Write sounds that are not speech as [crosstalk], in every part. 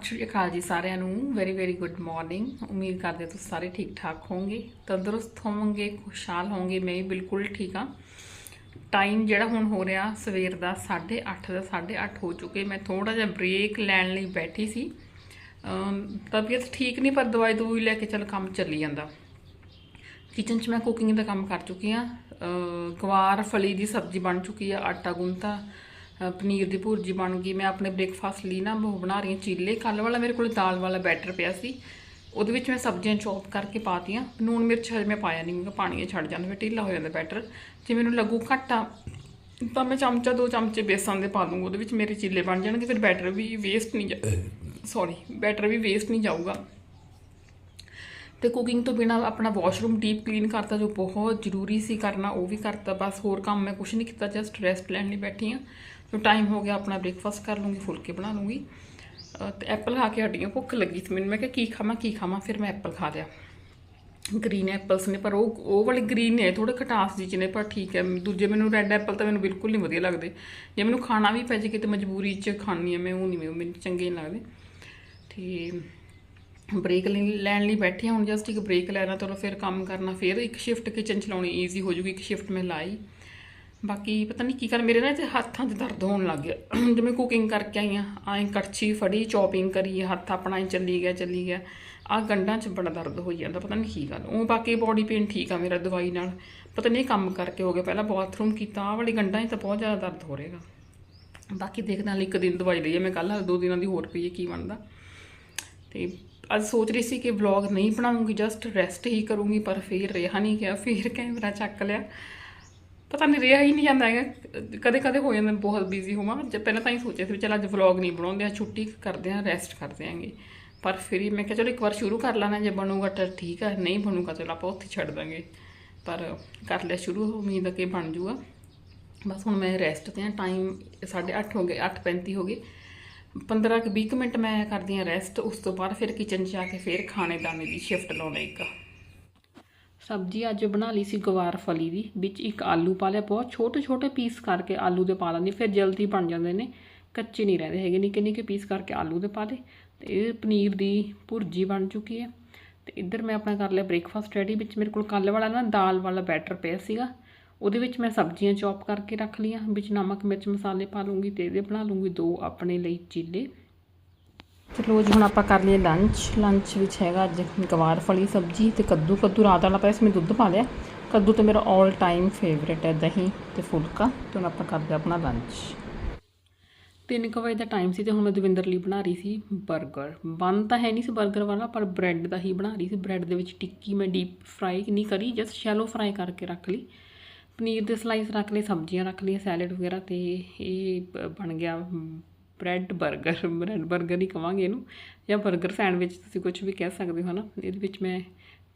ਸਤਿ ਸ਼੍ਰੀ ਅਕਾਲ ਜੀ ਸਾਰਿਆਂ ਨੂੰ। ਵੈਰੀ ਵੈਰੀ ਗੁੱਡ ਮਾਰਨਿੰਗ ਉਮੀਦ ਕਰਦੇ ਤੁਸੀਂ ਸਾਰੇ ਠੀਕ ਠਾਕ ਹੋਵੋਗੇ, ਤੰਦਰੁਸਤ ਹੋਵੋਗੇ, ਖੁਸ਼ਹਾਲ ਹੋਵੋਗੇ। ਮੈਂ ਵੀ ਬਿਲਕੁਲ ਠੀਕ ਹਾਂ। ਟਾਈਮ ਜਿਹੜਾ ਹੁਣ ਹੋ ਰਿਹਾ, ਸਵੇਰ ਦਾ 8:30 ਦਾ 8:30 ਹੋ ਚੁੱਕੇ। ਮੈਂ ਥੋੜਾ ਜਿਹਾ ਬ੍ਰੇਕ ਲੈਣ ਲਈ ਬੈਠੀ ਸੀ। ਤਬੀਅਤ ਠੀਕ ਨਹੀਂ, ਪਰ ਦਵਾਈ ਦਵਾਈ ਲੈ ਕੇ ਚੱਲ ਕੰਮ ਚੱਲੀ ਜਾਂਦਾ। ਕਿਚਨ 'ਚ ਮੈਂ ਕੁਕਿੰਗ ਦਾ ਕੰਮ ਕਰ ਚੁੱਕੀ ਆ ਗਵਾਰ, ਫਲੀ ਦੀ ਸਬਜ਼ੀ ਬਣ ਚੁੱਕੀ ਆ, ਆਟਾ ਗੁੰਨਤਾ। ਪਨੀਰ ਦੀ ਭੁਰਜੀ ਬਣ ਗਈ। ਮੈਂ ਆਪਣੇ ਬ੍ਰੇਕਫਾਸਟ ਲਈ ਨਾ ਉਹ ਬਣਾ ਰਹੀ ਹਾਂ ਚੀਲੇ। ਕੱਲ ਵਾਲਾ ਮੇਰੇ ਕੋਲ ਦਾਲ ਵਾਲਾ ਬੈਟਰ ਪਿਆ ਸੀ। ਉਹਦੇ ਵਿੱਚ ਮੈਂ ਸਬਜ਼ੀਆਂ ਚੌਪ ਕਰਕੇ ਪਾਤੀਆਂ। ਨੂਣ ਮਿਰਚ ਹਜੇ ਮੈਂ ਪਾਇਆ ਨਹੀਂ ਕਿਉਂਕਿ ਪਾਣੀ ਛੱਡ ਜਾਂਦਾ ਫਿਰ ਢਿੱਲਾ ਹੋ ਜਾਂਦਾ ਬੈਟਰ ਜੇ ਮੈਨੂੰ ਲੱਗੂ ਘੱਟਾ ਤਾਂ ਮੈਂ ਚਮਚਾ ਦੋ ਚਮਚੇ ਬੇਸਨ ਦੇ ਪਾ ਦੂੰਗਾ। ਉਹਦੇ ਵਿੱਚ ਮੇਰੇ ਚੀਲੇ ਬਣ ਜਾਣਗੇ ਫਿਰ ਬੈਟਰ ਵੀ ਵੇਸਟ ਨਹੀਂ ਸੌਰੀ ਬੈਟਰ ਵੀ ਵੇਸਟ ਨਹੀਂ ਜਾਊਗਾ। ਤੇ ਕੁਕਿੰਗ ਤੋਂ ਬਿਨਾ ਆਪਣਾ ਵਾਸ਼ਰੂਮ ਡੀਪ ਕਲੀਨ ਕਰਤਾ ਜੋ ਬਹੁਤ ਜ਼ਰੂਰੀ ਸੀ ਕਰਨਾ, ਉਹ ਵੀ ਕਰਤਾ। ਬਸ ਹੋਰ ਕੰਮ ਮੈਂ ਕੁਝ ਨਹੀਂ ਕੀਤਾ ਜਸਟ ਰੈਸਟ ਲੈਣ ਲਈ ਬੈਠੀ ਆ ਤੇ ਟਾਈਮ ਹੋ ਗਿਆ, ਆਪਣਾ ਬ੍ਰੇਕਫਾਸਟ ਕਰ ਲੂੰਗੀ, ਫੁਲਕੇ ਬਣਾ ਲੂੰਗੀ। ਅਹ ਤੇ ਐਪਲ ਖਾ ਕੇ ਹਟੀਆਂ ਭੁੱਖ ਲੱਗੀ ਸੀ ਮੈਨੂੰ। ਮੈਂ ਕਿਹਾ, ਕੀ ਖਾਵਾਂ ਕੀ ਖਾਵਾਂ? ਫਿਰ ਮੈਂ ਐਪਲ ਖਾ ਲਿਆ। ਗ੍ਰੀਨ ਐਪਲਸ ਨੇ, ਪਰ ਉਹ ਉਹ ਵਾਲੇ ਗ੍ਰੀਨ ਨੇ ਥੋੜੇ ਖਟਾਸ ਜੀ ਚ ਨੇ, ਪਰ ਠੀਕ ਹੈ। ਦੂਜੇ ਮੈਨੂੰ ਰੈੱਡ ਐਪਲ ਤਾਂ ਮੈਨੂੰ ਬਿਲਕੁਲ ਨਹੀਂ ਵਧੀਆ ਲੱਗਦੇ। ਜੇ ਮੈਨੂੰ ਖਾਣਾ ਵੀ ਪੈ ਜੇ ਕਿਤੇ ਮਜਬੂਰੀ 'ਚ ਖਾਣੀ ਆ ਮੈਂ, ਉਹ ਨਹੀਂ ਮੈਨੂੰ ਚੰਗੇ ਨਹੀਂ ਲੱਗਦੇ। ਤੇ ਬ੍ਰੇਕ ਲੈਣ ਲਈ ਬੈਠੇ ਹਾਂ ਹੁਣ ਜਸਟ ਇੱਕ ਬ੍ਰੇਕ ਲੈਣਾ ਚਲੋ ਫਿਰ ਕੰਮ ਕਰਨਾ, ਫਿਰ ਇੱਕ ਸ਼ਿਫਟ ਕਿਚਨ ਚਲਾਉਣੀ ਈਜ਼ੀ ਹੋ ਜੂਗੀ ਇੱਕ ਸ਼ਿਫਟ ਮੈਂ ਲਾਈ। ਬਾਕੀ ਪਤਾ ਨਹੀਂ ਕੀ ਕਰ ਮੇਰੇ ਨਾ ਤੇ ਹੱਥਾਂ 'ਚ ਦਰਦ ਹੋਣ ਲੱਗ ਗਿਆ। [clears throat] ਜਿਵੇਂ ਕੁਕਿੰਗ ਕਰਕੇ ਆਈ ਆ, ਆਏ ਕੜਛੀ ਫੜੀ ਚੌਪਿੰਗ ਕਰੀ, ਹੱਥ ਆਪਣਾ ਹੀ ਚੱਲੀ ਗਿਆ ਚੱਲੀ ਗਿਆ। ਆ ਗੰਢਾਂ 'ਚ ਬੜਾ ਦਰਦ ਹੋਈ ਜਾਂਦਾ, ਪਤਾ ਨਹੀਂ ਕੀ ਗੱਲ। ਉਹ ਬਾਕੀ ਬੋਡੀ ਪੇਨ ਠੀਕ ਆ ਮੇਰਾ ਦਵਾਈ ਨਾਲ। ਪਤਾ ਨਹੀਂ ਕੰਮ ਕਰਕੇ ਹੋ ਗਿਆ, ਪਹਿਲਾਂ ਬਾਥਰੂਮ ਕੀਤਾ ਆ ਵਾਲੀ ਗੰਢਾਂ 'ਚ ਤਾਂ ਬਹੁਤ ਜ਼ਿਆਦਾ ਦਰਦ ਹੋ ਰਹੇਗਾ ਬਾਕੀ ਦੇਖਦੇ ਨਾਲ ਇੱਕ ਦਿਨ ਦਵਾਈ ਲਈ ਮੈਂ ਕੱਲ ਦੋ ਦਿਨਾਂ ਦੀ ਹੋਰ ਪਈ ਹੈ ਕੀ ਬਣਦਾ। ਤੇ ਅੱਜ ਸੋਚ ਰਹੀ ਸੀ ਕਿ ਵਲੌਗ ਨਹੀਂ ਬਣਾਉਂਗੀ ਜਸਟ ਰੈਸਟ ਹੀ ਕਰੂੰਗੀ, ਪਰ ਫਿਰ ਰਿਹਾ ਨਹੀਂ ਗਿਆ, ਫਿਰ ਕੈਮਰਾ ਚੱਕ ਲਿਆ। ਪਤਾ ਨਹੀਂ, ਰਿਹਾ ਹੀ ਨਹੀਂ ਜਾਂਦਾ ਹੈਗਾ। ਕਦੇ ਕਦੇ ਹੋ ਜਾਂਦਾ, ਬਹੁਤ ਬਿਜ਼ੀ ਹੋਵਾਂ। ਜੇ ਪਹਿਲਾਂ ਤਾਂ ਹੀ ਸੋਚਿਆ ਸੀ ਵੀ ਚਲ ਅੱਜ ਵਲੌਗ ਨਹੀਂ ਬਣਾਉਂਦੇ ਆ ਛੁੱਟੀ ਕਰਦੇ ਆ ਰੈਸਟ ਕਰਦੇ ਆਂਗੇ ਪਰ ਫਿਰ ਹੀ ਮੈਂ ਕਿਹਾ, ਚਲੋ ਇੱਕ ਵਾਰ ਸ਼ੁਰੂ ਕਰ ਲੈਣਾ ਜੇ ਬਣੂਗਾ ਤਾਂ ਠੀਕ ਹੈ ਨਹੀਂ ਬਣੂਗਾ ਚਲ ਆਪਾਂ ਉੱਥੇ ਛੱਡ ਦਾਂਗੇ। ਪਰ ਕਰ ਲਿਆ ਸ਼ੁਰੂ, ਉਮੀਦ ਹੈ ਕਿ ਬਣ ਜੂਗਾ। ਬਸ ਹੁਣ ਮੈਂ ਰੈਸਟ ਤੇ ਆ ਟਾਈਮ 8:30 ਹੋ ਗਏ 8:35 ਹੋ ਗਏ। 15 ਕਿ 20 ਮਿੰਟ ਮੈਂ ਕਰਦੀ ਆ ਰੈਸਟ ਉਸ ਤੋਂ ਬਾਅਦ ਫਿਰ ਕਿਚਨ 'ਚ ਆ ਕੇ ਫਿਰ ਖਾਣੇ ਦਾਣੇ ਦੀ ਸ਼ਿਫਟ ਲਾਉਣਾ ਇੱਕ। ਸਬਜ਼ੀ ਅੱਜ ਬਣਾ ਲਈ ਸੀ ਗਵਾਰ ਫਲੀ ਦੀ, ਵਿੱਚ ਇੱਕ ਆਲੂ ਪਾ ਲਿਆ, ਬਹੁਤ ਛੋਟੇ ਛੋਟੇ ਪੀਸ ਕਰਕੇ ਆਲੂ ਦੇ ਪਾ ਲੈਂਦੀ ਫਿਰ ਜਲਦੀ ਬਣ ਜਾਂਦੇ ਨੇ, ਕੱਚੇ ਨਹੀਂ ਰਹਿੰਦੇ ਹੈਗੇ ਨਿੱਕੇ ਨਿੱਕੇ ਪੀਸ ਕਰਕੇ ਆਲੂ ਦੇ ਪਾ ਲਏ ਤੇ ਇਹ ਪਨੀਰ ਦੀ ਭੁਰਜੀ ਬਣ ਚੁੱਕੀ ਹੈ। ਤੇ ਇੱਧਰ ਮੈਂ ਆਪਣਾ ਕਰ ਲਿਆ ਬ੍ਰੇਕਫਾਸਟ ਰੈਡੀ ਵਿੱਚ ਮੇਰੇ ਕੋਲ ਕੱਲ ਵਾਲਾ ਨਾ ਦਾਲ ਵਾਲਾ ਬੈਟਰ ਪਿਆ ਸੀਗਾ ਉਹਦੇ ਵਿੱਚ ਮੈਂ ਸਬਜ਼ੀਆਂ ਚੌਪ ਕਰਕੇ ਰੱਖ ਲਈਆਂ, ਵਿੱਚ ਨਮਕ, ਮਿਰਚ, ਮਸਾਲੇ ਪਾ ਲੂੰਗੀ ਤੇ ਇਹਦੇ ਬਣਾ ਲੂੰਗੀ, ਦੋ ਆਪਣੇ ਲਈ ਚੀਲੇ। ਚਲੋ ਜੀ, ਹੁਣ ਆਪਾਂ ਕਰ ਲਈਏ ਲੰਚ ਲੰਚ ਵਿੱਚ ਹੈਗਾ ਅੱਜ ਗਵਾਰ ਫਲੀ ਸਬਜ਼ੀ ਤੇ ਕੱਦੂ। ਕੱਦੂ ਰਾਤ ਵਾਲਾ ਪਾਇਆ ਇਸ ਵਿੱਚ ਦੁੱਧ ਪਾ ਲਿਆ। ਕੱਦੂ ਤਾਂ ਮੇਰਾ 올 ਟਾਈਮ ਫੇਵਰੇਟ ਹੈ ਦਹੀਂ ਤੇ ਫੁਲਕਾ। ਤੇ ਹੁਣ ਆਪਾਂ ਕਰਦੇ ਆਪਣਾ ਲੰਚ 3 ਵਜੇ ਦਾ ਟਾਈਮ ਸੀ ਤੇ ਹੁਣ ਮੈਂ ਦਵਿੰਦਰ ਲਈ ਬਣਾ ਰਹੀ ਸੀ 버ਗਰ ਬਨ ਤਾਂ ਹੈ ਨਹੀਂ ਸੀ 버ਗਰ ਵਾਲਾ, ਪਰ ਬ੍ਰੈਡ ਦਾ ਹੀ ਬਣਾ ਰਹੀ ਸੀ। ਬ੍ਰੈਡ ਦੇ ਵਿੱਚ ਟਿੱਕੀ ਮੈਂ ਡੀਪ ਫਰਾਈ ਨਹੀਂ ਕਰੀ ਜਸਟ ਸ਼ੈਲੋ ਫਰਾਈ ਕਰਕੇ ਰੱਖ ਲਈ। ਪਨੀਰ ਦੇ ਸਲਾਈਸ ਰੱਖ ਲਏ, ਸਬਜ਼ੀਆਂ ਰੱਖ ਲਈਆਂ ਸੈਲਡ ਵਗੈਰਾ ਤੇ ਇਹ ਬਣ ਗਿਆ ਬ੍ਰੈਡ 버ਗਰ ਬ੍ਰੈਡ 버ਗਰ ਹੀ ਕਹਾਂਗੇ ਇਹਨੂੰ, ਜਾਂ 버ਗਰ ਸੈਂਡਵਿਚ ਤੁਸੀਂ ਕੁਝ ਵੀ ਕਹਿ ਸਕਦੇ ਹੋ, ਹਨਾ? ਇਹਦੇ ਵਿੱਚ ਮੈਂ